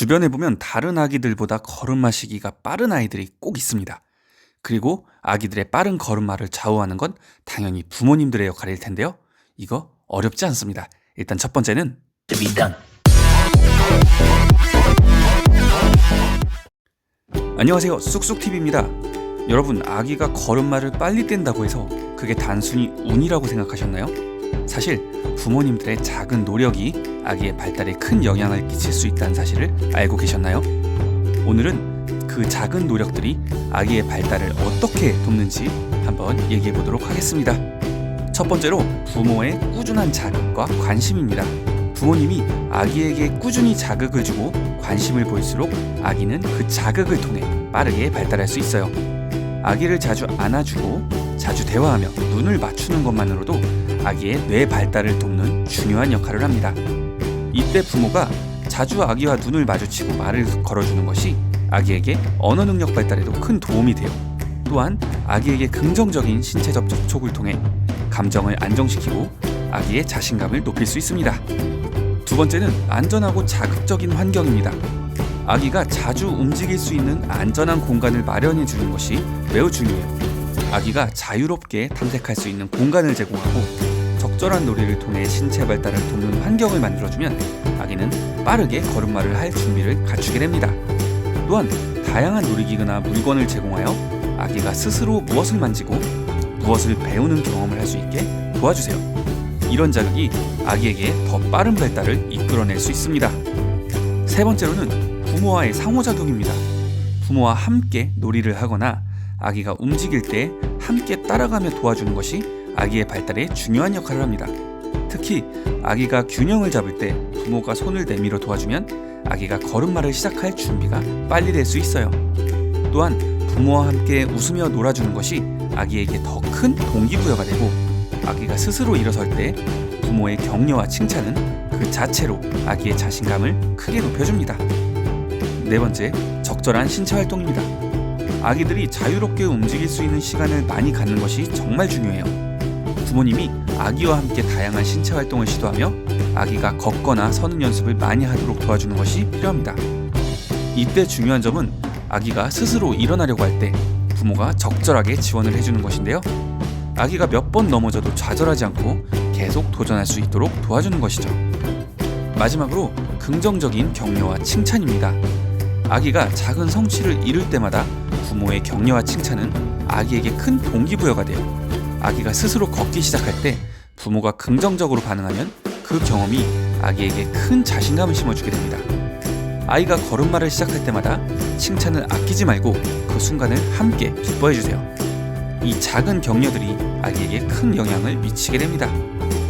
주변에 보면 다른 아기들보다 걸음마 시기가 빠른 아이들이 꼭 있습니다. 그리고 아기들의 빠른 걸음마를 좌우하는 건 당연히 부모님들의 역할일 텐데요. 이거 어렵지 않습니다. 일단 첫 번째는 done. 안녕하세요. 쑥쑥TV입니다. 여러분, 아기가 걸음마를 빨리 뗀다고 해서 그게 단순히 운이라고 생각하셨나요? 사실 부모님들의 작은 노력이 아기의 발달에 큰 영향을 끼칠 수 있다는 사실을 알고 계셨나요? 오늘은 그 작은 노력들이 아기의 발달을 어떻게 돕는지 한번 얘기해 보도록 하겠습니다. 첫 번째로 부모의 꾸준한 자극과 관심입니다. 부모님이 아기에게 꾸준히 자극을 주고 관심을 보일수록 아기는 그 자극을 통해 빠르게 발달할 수 있어요. 아기를 자주 안아주고 자주 대화하며 눈을 맞추는 것만으로도 아기의 뇌 발달을 돕는 중요한 역할을 합니다. 이때 부모가 자주 아기와 눈을 마주치고 말을 걸어주는 것이 아기에게 언어 능력 발달에도 큰 도움이 돼요. 또한 아기에게 긍정적인 신체적 접촉을 통해 감정을 안정시키고 아기의 자신감을 높일 수 있습니다. 두 번째는 안전하고 자극적인 환경입니다. 아기가 자주 움직일 수 있는 안전한 공간을 마련해 주는 것이 매우 중요해요. 아기가 자유롭게 탐색할 수 있는 공간을 제공하고 적절한 놀이를 통해 신체 발달을 돕는 환경을 만들어주면 아기는 빠르게 걸음마를 할 준비를 갖추게 됩니다. 또한 다양한 놀이기구나 물건을 제공하여 아기가 스스로 무엇을 만지고 무엇을 배우는 경험을 할 수 있게 도와주세요. 이런 자극이 아기에게 더 빠른 발달을 이끌어낼 수 있습니다. 세 번째로는 부모와의 상호작용입니다. 부모와 함께 놀이를 하거나 아기가 움직일 때 함께 따라가며 도와주는 것이 아기의 발달에 중요한 역할을 합니다. 특히 아기가 균형을 잡을 때 부모가 손을 내밀어 도와주면 아기가 걸음마를 시작할 준비가 빨리 될 수 있어요. 또한 부모와 함께 웃으며 놀아주는 것이 아기에게 더 큰 동기부여가 되고 아기가 스스로 일어설 때 부모의 격려와 칭찬은 그 자체로 아기의 자신감을 크게 높여줍니다. 네 번째, 적절한 신체 활동입니다. 아기들이 자유롭게 움직일 수 있는 시간을 많이 갖는 것이 정말 중요해요. 부모님이 아기와 함께 다양한 신체 활동을 시도하며 아기가 걷거나 서는 연습을 많이 하도록 도와주는 것이 필요합니다. 이때 중요한 점은 아기가 스스로 일어나려고 할 때 부모가 적절하게 지원을 해주는 것인데요. 아기가 몇 번 넘어져도 좌절하지 않고 계속 도전할 수 있도록 도와주는 것이죠. 마지막으로 긍정적인 격려와 칭찬입니다. 아기가 작은 성취를 이룰 때마다 부모의 격려와 칭찬은 아기에게 큰 동기부여가 돼요. 아기가 스스로 걷기 시작할 때 부모가 긍정적으로 반응하면 그 경험이 아기에게 큰 자신감을 심어주게 됩니다. 아이가 걸음마를 시작할 때마다 칭찬을 아끼지 말고 그 순간을 함께 기뻐해 주세요. 이 작은 격려들이 아기에게 큰 영향을 미치게 됩니다.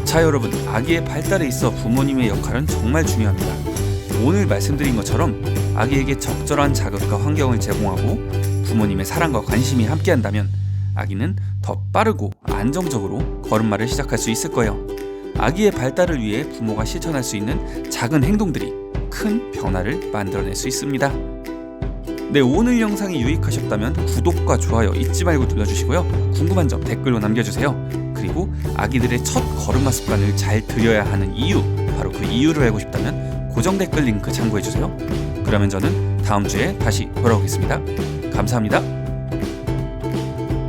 자, 여러분, 아기의 발달에 있어 부모님의 역할은 정말 중요합니다. 오늘 말씀드린 것처럼 아기에게 적절한 자극과 환경을 제공하고 부모님의 사랑과 관심이 함께한다면 아기는 더 빠르고 안정적으로 걸음마를 시작할 수 있을 거예요. 아기의 발달을 위해 부모가 실천할 수 있는 작은 행동들이 큰 변화를 만들어낼 수 있습니다. 네, 오늘 영상이 유익하셨다면 구독과 좋아요 잊지 말고 눌러주시고요. 궁금한 점 댓글로 남겨주세요. 그리고 아기들의 첫 걸음마 습관을 잘 들여야 하는 이유, 바로 그 이유를 알고 싶다면 고정 댓글 링크 참고해주세요. 그러면 저는 다음 주에 다시 돌아오겠습니다. 감사합니다.